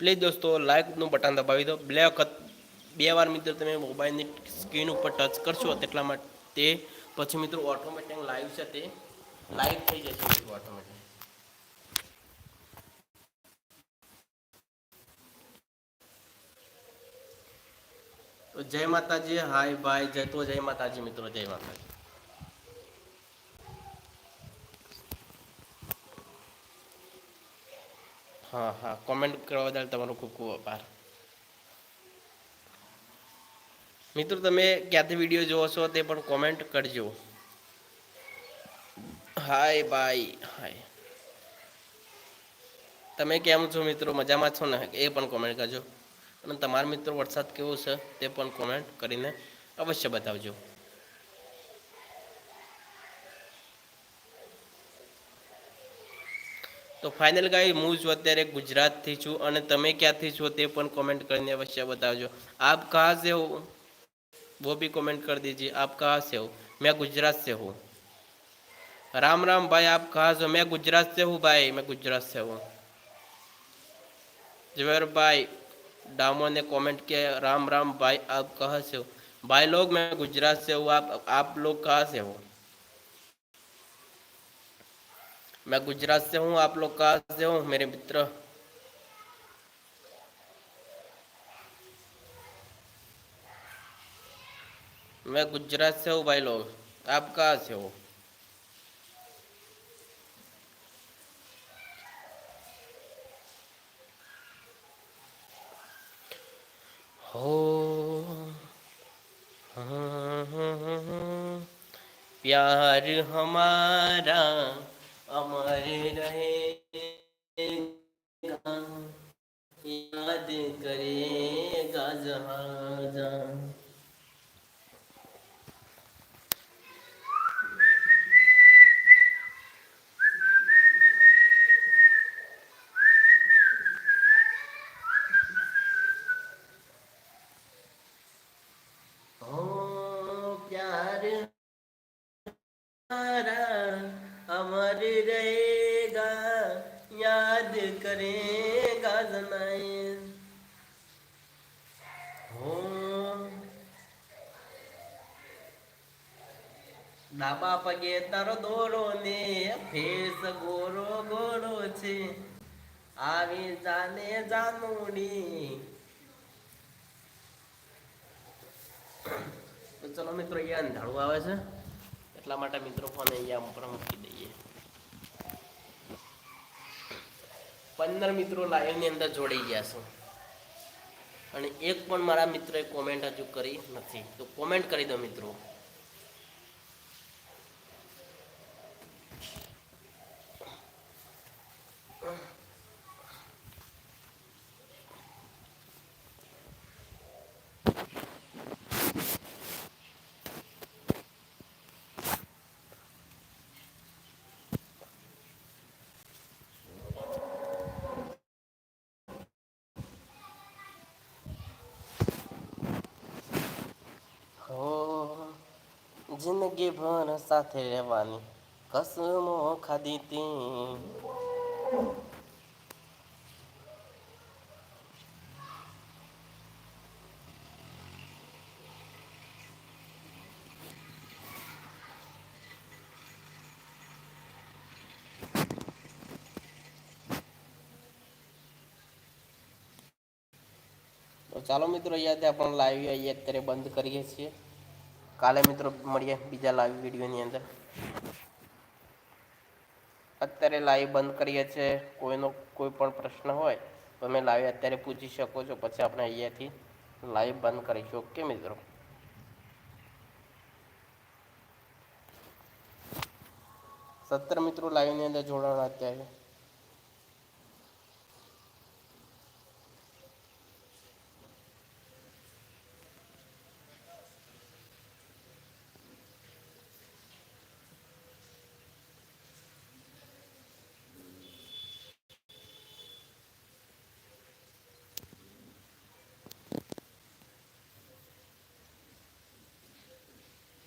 Please દોસ્તો લાઇકનું button દબાવી દો. બે વખત, બે વાર મિત્રો તમે મોબાઈલની સ્ક્રીન ઉપર ટચ કરશો તેટલા માટે પછી મિત્રો ઓટોમેટિક લાઈવ છે તે. લાઈવ થઈ જશે મિત્રો ઓટોમેટિક જય માતાજી, હાય, ભાઈ, જય તો જય માતાજી મિત્રો, જય માતાજી. હા હા. કોમેન્ટ કરવા બદલ તમારો ખૂબ ખૂબ આભાર. મિત્રો, તમે ક્યાંથી વીડિયો જોવો છો તે પણ કોમેન્ટ કરજો. હાય ભાઈ, હાય. તમે કેમ છો મિત્રો? મજામાં છો ને? એ પણ કોમેન્ટ કરજો. અને તમારા મિત્રો વરસાદ કેવો છે તે પણ કોમેન્ટ કરીને અવશ્ય બતાવજો. તો ફાઇનલ ગાઈ હું છું અત્યારે ગુજરાતથી છું અને તમે ક્યાંથી છો તે પણ કોમેન્ટ કરીને અવશ્ય બતાવજો આપ કહા સે હો वो भी कमेंट कर दीजिए आप कहाँ से हो मैं गुजरात से हूँ राम राम भाई आप कहाँ से हो मैं गुजरात से हूँ भाई मैं गुजरात से हूँ जवेर भाई डामो ने कमेंट किया राम राम भाई आप कहाँ से हो भाई लोग मैं गुजरात से हूँ आप आप लोग कहाँ से हो मैं गुजरात से हूँ आप लोग कहाँ से हो मेरे मित्र मैं गुजरात से हूँ भाई लोग आप कहाँ से हो हो प्यार हमारा अमर रहे याद करेगा जहाजा प्यार हमारा अमर रहेगा याद करेगा जनाए हो ડાબા પગે તારો દોરો ને ફેસ ગોરો ગોરો છે આવી જાને જાનુડી તો ચલો મિત્રો અહીંયા અંધારું આવે છે એટલા માટે મિત્રો ફોન અહીંયા ઉપર મૂકી દઈએ પંદર મિત્રો લાઈવની અંદર જોડાઈ ગયા છું. અને એક પણ મારા મિત્રોએ કોમેન્ટ હજુ કરી નથી. તો કોમેન્ટ કરી દો મિત્રો હો જિંદગી ભર સાથે રહેવાની કસમો ખાધી તી. ચાલો મિત્રો અહીંયા આપણે લાઈવ અહીંયા અત્યારે બંધ કરીએ છીએ. કાલે મિત્રો મળીએ બીજા લાઈવ વિડીયોની અંદર. અત્યારે લાઈવ બંધ કરીએ છીએ. કોઈનો કોઈ પણ પ્રશ્ન હોય, તમે લાઈવ અત્યારે પૂછી શકો છો. પછી આપણે અહીંયાથી લાઈવ બંધ કરીશું. ઓકે મિત્રો? સત્તર મિત્રો લાઈવની અંદર જોડાણ અત્યારે.